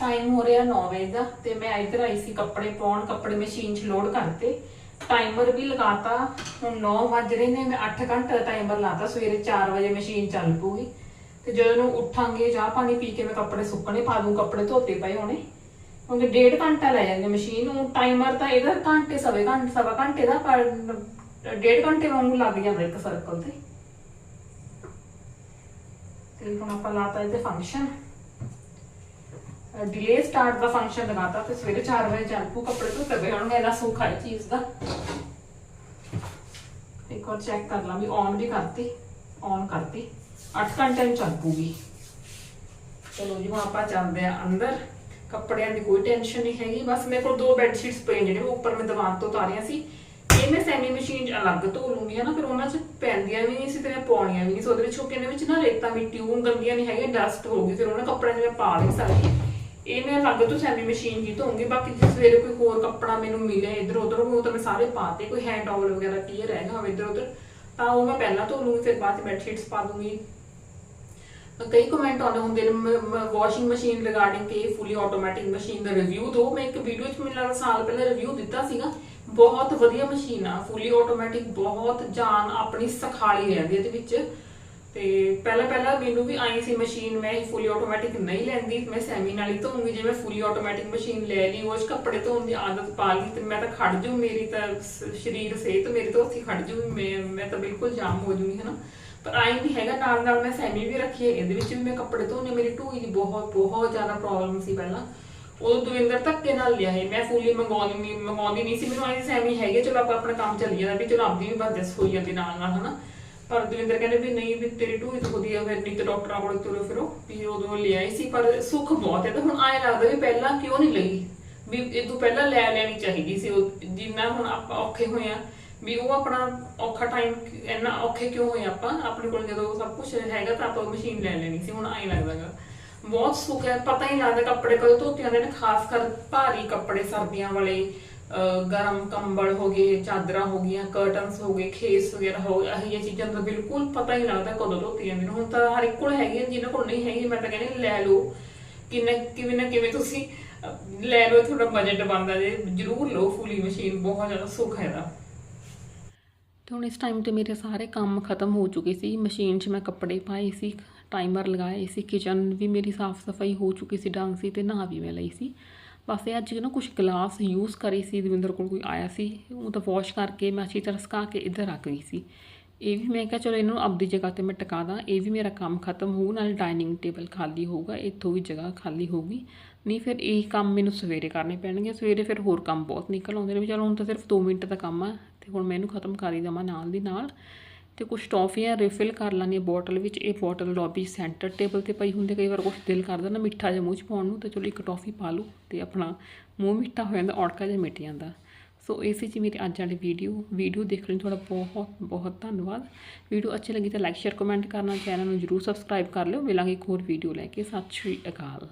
ਟਾਈਮ ਹੋ ਰਿਹਾ 9 ਵਜੇ ਦਾ ਤੇ ਮੈਂ ਇੱਧਰ ਆਈ ਸੀ ਕੱਪੜੇ ਪਾਉਣ, ਕੱਪੜੇ ਮਸ਼ੀਨ 'ਚ ਲੋਡ ਕਰਤੇ। ਟਾਈਮਰ ਵੀ ਲਗਾਤਾ, ਹੁਣ 9 ਵੱਜ ਰਹੇ ਨੇ, ਮੈਂ 8 ਘੰਟੇ ਟਾਈਮਰ ਲਾਤਾ, ਸਵੇਰੇ 4 ਵਜੇ ਮਸ਼ੀਨ ਚੱਲ ਪੂਗੀ ਤੇ ਜਦੋਂ ਨੂੰ ਉੱਠਾਂਗੇ, ਚਾਹ ਪਾਣੀ ਪੀ ਕੇ ਮੈਂ ਕੱਪੜੇ ਸੁੱਕਣੇ ਪਾ ਦੂੰ, ਕੱਪੜੇ ਧੋਤੇ ਪਏ ਹੋਣੇ। ਕਿਉਂਕਿ ਡੇਢ ਘੰਟਾ ਲੈ ਜਾਂਦੀ ਮਸ਼ੀਨ ਨੂੰ ਟਾਈਮਰ ਤਾਂ ਇਹਦਾ ਘੰਟੇ, ਸਵੇ ਘੰਟੇ, ਸਵਾ ਘੰਟੇ ਦਾ, ਪਰ ਡੇਢ ਘੰਟੇ ਵਾਂਗੂ ਲੱਗ ਜਾਂਦਾ ਇੱਕ ਸਰਕਲ ਤੇ। ਤੇ ਹੁਣ ਆਪਾਂ ਲਾਤਾ ਇਹਦੇ ਫੰਕਸ਼ਨ ਡਿਲੇ ਸਟਾਰਟ ਦਾ ਫੰਕਸ਼ਨ ਲਗਾਤਾ ਤੇ ਸਵੇਰੇ 4 ਵਜੇ ਚੱਲ ਪੂ ਕੱਪੜੇ ਧੋਤੇ ਪਏ ਹੋਣਗੇ ਇਹਦਾ ਸੁੱਖ ਹੈ ਚੀਜ਼ ਦਾ। ਇੱਕ ਵਾਰ ਚੈੱਕ ਕਰ ਲਾਂ ਵੀ ਔਨ ਵੀ ਕਰਤੀ ਔਨ ਕਰਤੀ। 8 ਘੰਟੇ ਨੂੰ ਚੱਲ ਪੂਗੀ ਚਲੋ ਜੀ, ਹੁਣ ਆਪਾਂ ਚੱਲਦੇ ਆ ਅੰਦਰ। ਕੱਪੜਿਆਂ ਦੀ ਕੋਈ ਟੈਨਸ਼ਨ ਨਹੀਂ ਹੈਗੀ, ਬਸ ਮੇਰੇ ਕੋਲ ਦੋ ਬੈੱਡ ਸ਼ੀਟਸ ਪਏ ਜਿਹੜੇ ਉੱਪਰ ਮੈਂ ਦੀਵਾਨ ਤੋਂ ਉਤਾਰੀਆਂ ਸੀ। ਇਹ ਮੈਂ ਸੈਮੀ ਮਸ਼ੀਨ 'ਚ ਅਲੱਗ ਧੋ ਲੂੰਗੀ ਨਾ ਫਿਰ ਉਹਨਾਂ 'ਚ ਪੈਂਦੀਆਂ ਵੀ ਨਹੀਂ ਸੀ ਤੇ ਮੈਂ ਪਾਉਣੀਆਂ ਵੀ ਨਹੀਂ ਸੀ। ਉਹਦੇ ਵਿੱਚ ਕਿਉਂਕਿ ਇਹਦੇ ਵਿੱਚ ਨਾ ਰੇਤਾ ਮਿੱਟੀ, ਉਹ ਗੰਦੀਆਂ ਨਹੀਂ ਹੈਗੀਆਂ ਡਸਟ ਹੋਊਗੀ ਫਿਰ ਉਹਨਾਂ ਕੱਪੜਿਆਂ 'ਚ ਮੈਂ ਪਾ ਨਹੀਂ ਸਕਦੀ ਇਹ ਮੈਂ ਅਲੱਗ ਤੋਂ ਸੈਮੀ ਮਸ਼ੀਨ 'ਚ ਧੋਉਂਗੀ ਬਾਕੀ ਜੇ ਸਵੇਰੇ ਕੋਈ ਹੋਰ ਕੱਪੜਾ ਮੈਨੂੰ ਮਿਲੇ ਇਧਰ ਉਧਰ, ਉਹ ਤਾਂ ਮੈਂ ਸਾਰੇ ਪਾਤੇ ਕੋਈ ਹੈਂਡ ਟਾਵਲ ਵਗੈਰਾ ਕੀ ਰਹਿ ਗਿਆ ਹੋਵੇ ਇਧਰ ਉਧਰ, ਤਾਂ ਉਹ ਮੈਂ ਪਹਿਲਾਂ ਧੋ ਲੂੰਗੀ ਫਿਰ ਬਾਅਦ 'ਚ ਬੈੱਡ ਸ਼ੀਟਸ ਪਾ ਦੂੰਗੀ ਕਈ ਕਮੈਂਟ ਆਉਂਦੇ ਹੁੰਦੇ ਨੇ ਵਾਸ਼ਿੰਗ ਮਸ਼ੀਨ ਰਿਗਾਰਡਿੰਗ ਕਿ ਫੁੱਲੀ ਆਟੋਮੈਟਿਕ ਮਸ਼ੀਨ ਦਾ ਰਿਵਿਊ ਦੋ ਮੈਂ ਇੱਕ ਵੀਡੀਓ 'ਚ ਮੈਨੂੰ ਲੱਗਦਾ ਸਾਲ ਪਹਿਲਾਂ ਰਿਵਿਊ ਦਿੱਤਾ ਸੀਗਾ। ਬਹੁਤ ਵਧੀਆ ਮਸ਼ੀਨ ਆ ਫੁੱਲੀ ਆਟੋਮੈਟਿਕ ਬਹੁਤ ਜਾਨ ਆਪਣੀ ਸਖਾਲੀ ਰਹਿੰਦੀ ਹੈ ਇਹਦੇ ਵਿੱਚ। ਤੇ ਪਹਿਲਾਂ ਪਹਿਲਾਂ ਮੈਨੂੰ ਵੀ ਆਈ ਸੀ ਮਸ਼ੀਨ, ਮੈਂ ਫੁੱਲੀ ਆਟੋਮੈਟਿਕ ਨਹੀਂ ਲੈਂਦੀ, ਮੈਂ ਸੈਮੀ ਨਾਲ ਹੀ ਧੋਉਂਗੀ ਜੇ ਮੈਂ ਫੁੱਲੀ ਆਟੋਮੈਟਿਕ ਮਸ਼ੀਨ ਲੈ ਲਈ, ਉਹ ਕੱਪੜੇ ਧੋਣ ਦੀ ਆਦਤ ਪਾ ਲਈ, ਤੇ ਮੈਂ ਤਾਂ ਖੜ ਜੂ ਮੇਰੀ ਤਾਂ ਸਰੀਰ, ਸਿਹਤ ਮੇਰੀ ਤਾਂ ਉੱਥੇ ਖੜ ਜੂ ਮੈਂ ਮੈਂ ਤਾਂ ਬਿਲਕੁਲ ਜਾਮ ਹੋ ਜੂਗੀ ਹਨਾ। ਪਰ ਆਈ ਨਹੀਂ ਹੈਗਾ, ਨਾਲ ਨਾਲ ਮੈਂ ਸੈਮੀ ਵੀ ਰੱਖੀ ਹੈ, ਇਹਦੇ ਵਿੱਚ ਵੀ ਮੈਂ ਕੱਪੜੇ ਧੋਣੇ, ਮੇਰੀ ਢੂਈ ਦੀ ਬਹੁਤ ਬਹੁਤ ਜ਼ਿਆਦਾ ਪ੍ਰੋਬਲਮ ਸੀ ਪਹਿਲਾਂ। ਉਦੋਂ ਦਵਿੰਦਰ ਧੱਕੇ ਨਾਲ ਲਿਆ ਹੈ ਮੈਂ ਫੁੱਲੀ ਮੰਗਾਉਣੀ ਨਹੀਂ ਮੰਗਾਉਂਦੀ ਨਹੀਂ ਸੀ, ਮੈਨੂੰ ਆਈ ਸੈਮੀ ਹੈਗੇ ਚਲੋ ਆਪਾਂ ਆਪਣਾ ਕੰਮ ਚੱਲੀ ਜਾਂਦਾ ਵੀ ਚਲੋ ਆਪਦੀ ਵੀ ਬਰਦਸ ਹੋਈ ਜਾਂਦੀ ਨਾਲ ਨਾਲ, ਹਨਾ। ਪਰ ਦਵਿੰਦਰ ਕਹਿੰਦੇ ਵੀ ਨਹੀਂ, ਵੀ ਤੇਰੀ ਢੂਈ ਦੁਖਦੀ ਆ ਫਿਰ ਨਹੀਂ ਤੇ ਡਾਕਟਰਾਂ ਕੋਲ ਤੁਰੋ ਫਿਰੋ, ਵੀ ਉਦੋਂ ਲਿਆਈ ਸੀ, ਪਰ ਸੁੱਖ ਬਹੁਤ ਹੈ। ਤੇ ਹੁਣ ਆਏ ਲੱਗਦਾ ਵੀ ਪਹਿਲਾਂ ਕਿਉਂ ਨਹੀਂ ਲਈ? ਵੀ ਇਹ ਤੋਂ ਪਹਿਲਾਂ ਲੈ ਲੈਣੀ ਚਾਹੀਦੀ ਸੀ ਜਿੰਨਾ ਹੁਣ ਆਪਾਂ ਔਖੇ ਹੋਏ ਆ, ਵੀ ਉਹ ਆਪਣਾ ਔਖਾ ਟਾਈਮ ਇੰਨਾ ਔਖੇ ਕਿਉਂ ਹੋਏ ਆਪਾਂ? ਆਪਣੇ ਕੋਲ ਜਦੋਂ ਸਭ ਕੁਝ ਹੈਗਾ ਤਾਂ ਆਪਾਂ ਮਸ਼ੀਨ ਲੈ ਲੈਣੀ ਸੀ, ਹੁਣ ਆਈ ਲੱਗਦਾਗਾ। ਬਹੁਤ ਸੁੱਖ ਹੈ, ਪਤਾ ਹੀ ਲੱਗਦਾ ਕੱਪੜੇ ਕਦੋਂ ਧੋਤੇ ਜਾਂਦੇ ਨੇ, ਖਾਸ ਕਰ ਭਾਰੀ ਕੱਪੜੇ ਸਰਦੀਆਂ ਵਾਲੇ ਗਰਮ ਕੰਬਲ ਹੋ ਗਏ, ਚਾਦਰਾਂ ਹੋ ਗਈਆਂ ਕਰਟਨਸ ਹੋ ਗਏ, ਖੇਸ ਵਗੈਰਾ ਹੋ ਇਹ ਜਿਹੀਆਂ ਚੀਜ਼ਾਂ ਦਾ ਬਿਲਕੁਲ ਪਤਾ ਹੀ ਨਹੀਂ ਲੱਗਦਾ ਕਦੋਂ ਧੋਤੀ ਜਾਂਦੀਆਂ ਹੁਣ ਤਾਂ ਹਰ ਇੱਕ ਕੋਲ ਹੈਗੀਆਂ ਜਿਨ੍ਹਾਂ ਕੋਲ ਨਹੀਂ ਹੈਗੀ ਮੈਂ ਤਾਂ ਕਹਿੰਦੀ ਲੈ ਲਓ। ਕਿੰਨੇ, ਕਿਵੇਂ ਨਾ ਕਿਵੇਂ ਤੁਸੀਂ ਲੈ ਲਓ, ਤੁਹਾਡਾ ਬਜਟ ਬਣਦਾ ਜੇ। ਜ਼ਰੂਰ ਲਓ ਫੂਲੀ ਮਸ਼ੀਨ ਬਹੁਤ ਜ਼ਿਆਦਾ ਸੁੱਖ ਹੈ ਇਹਦਾ। ਤੇ ਹੁਣ ਇਸ ਟਾਈਮ ਤੇ ਮੇਰੇ ਸਾਰੇ ਕੰਮ ਖਤਮ ਹੋ ਚੁੱਕੇ ਸੀ। ਮਸ਼ੀਨ 'ਚ ਮੈਂ ਕੱਪੜੇ ਪਾਏ ਸੀ ਟਾਈਮਰ ਲਗਾਏ ਸੀ ਕਿਚਨ ਵੀ ਮੇਰੀ ਸਾਫ਼ ਸਫ਼ਾਈ ਹੋ ਚੁੱਕੀ ਸੀ ਡੰਗ ਸੀ ਤੇ ਨਹਾ ਵੀ ਮੈਂ ਲਈ ਸੀ। ਬਸ ਇਹ ਅੱਜ ਨਾ ਕੁਝ ਗਲਾਸ ਯੂਜ਼ ਕਰੇ ਸੀ, ਦਵਿੰਦਰ ਕੋਲ ਕੋਈ ਆਇਆ ਸੀ, ਉਹ ਤਾਂ ਵਾਸ਼ ਕਰਕੇ ਮੈਂ ਅੱਛੀ ਤਰ੍ਹਾਂ ਸੁਕਾ ਕੇ ਇੱਧਰ ਰੱਖ ਗਈ ਸੀ। ਇਹ ਵੀ ਮੈਂ ਕਿਹਾ ਚਲੋ ਇਹਨੂੰ ਆਪਦੀ ਜਗ੍ਹਾ ਤੇ ਮੈਂ ਟਿਕਾ ਦਾਂ, ਇਹ ਵੀ ਮੇਰਾ ਕੰਮ ਖਤਮ ਹੋਊ, ਨਾਲ ਡਾਈਨਿੰਗ ਟੇਬਲ ਖਾਲੀ ਹੋਊਗਾ, ਇੱਥੋਂ ਵੀ ਜਗ੍ਹਾ ਖਾਲੀ ਹੋਊਗੀ। ਨਹੀਂ ਫਿਰ ਇਹ ਕੰਮ ਮੈਨੂੰ ਸਵੇਰੇ ਕਰਨੇ ਪੈਣਗੇ, ਸਵੇਰੇ ਫਿਰ ਹੋਰ ਕੰਮ ਬਹੁਤ ਨਿਕਲ ਆਉਂਦੇ ਨੇ, ਵੀ ਚਲੋ ਹੁਣ ਤਾਂ ਸਿਰਫ 2 ਮਿੰਟ ਦਾ ਕੰਮ ਆ, ਤੇ ਹੁਣ ਮੈਂ ਇਹਨੂੰ ਖਤਮ ਕਰ ਹੀ ਦੇਵਾਂ ਨਾਲ ਦੀ ਨਾਲ। ਤੇ ਕੁਝ ਟੌਫੀਆਂ ਰਿਫਿਲ ਕਰ ਲਾਂਗੀ ਬੋਟਲ ਵਿੱਚ। ਇਹ ਬੋਟਲ ਲੌਬੀ ਸੈਂਟਰ ਟੇਬਲ ਤੇ ਪਈ ਹੁੰਦੀ ਕਈ ਵਾਰ ਕੁਝ ਦਿਲ ਕਰਦਾ ਨਾ ਮਿੱਠਾ ਜਿਹਾ ਮੂੰਹ 'ਚ ਪਾਉਣ ਨੂੰ, ਤੇ ਚਲੋ ਇੱਕ ਟੌਫੀ ਪਾ ਲਓ ਤੇ ਆਪਣਾ ਮੂੰਹ ਮਿੱਠਾ ਹੋ ਜਾਂਦਾ, ਔੜਕਾ ਜਿਹਾ ਮਿਟ ਜਾਂਦਾ। ਸੋ ਇਸੇ 'ਚ ਮੇਰੀ ਅੱਜ ਵਾਲੀ ਵੀਡੀਓ ਵੀਡੀਓ ਦੇਖਣ ਲਈ ਤੁਹਾਡਾ ਬਹੁਤ ਬਹੁਤ ਧੰਨਵਾਦ। ਵੀਡੀਓ ਅੱਛੀ ਲੱਗੀ ਤਾਂ ਲਾਈਕ ਸ਼ੇਅਰ ਕਮੈਂਟ ਕਰਨਾ। ਚੈਨਲ ਨੂੰ ਜਰੂਰ ਸਬਸਕ੍ਰਾਈਬ ਕਰ ਲਿਓ। ਮਿਲਾਂਗੇ ਇੱਕ ਹੋਰ ਵੀਡੀਓ ਲੈ ਕੇ। ਸਤਿ ਸ਼੍ਰੀ ਅਕਾਲ।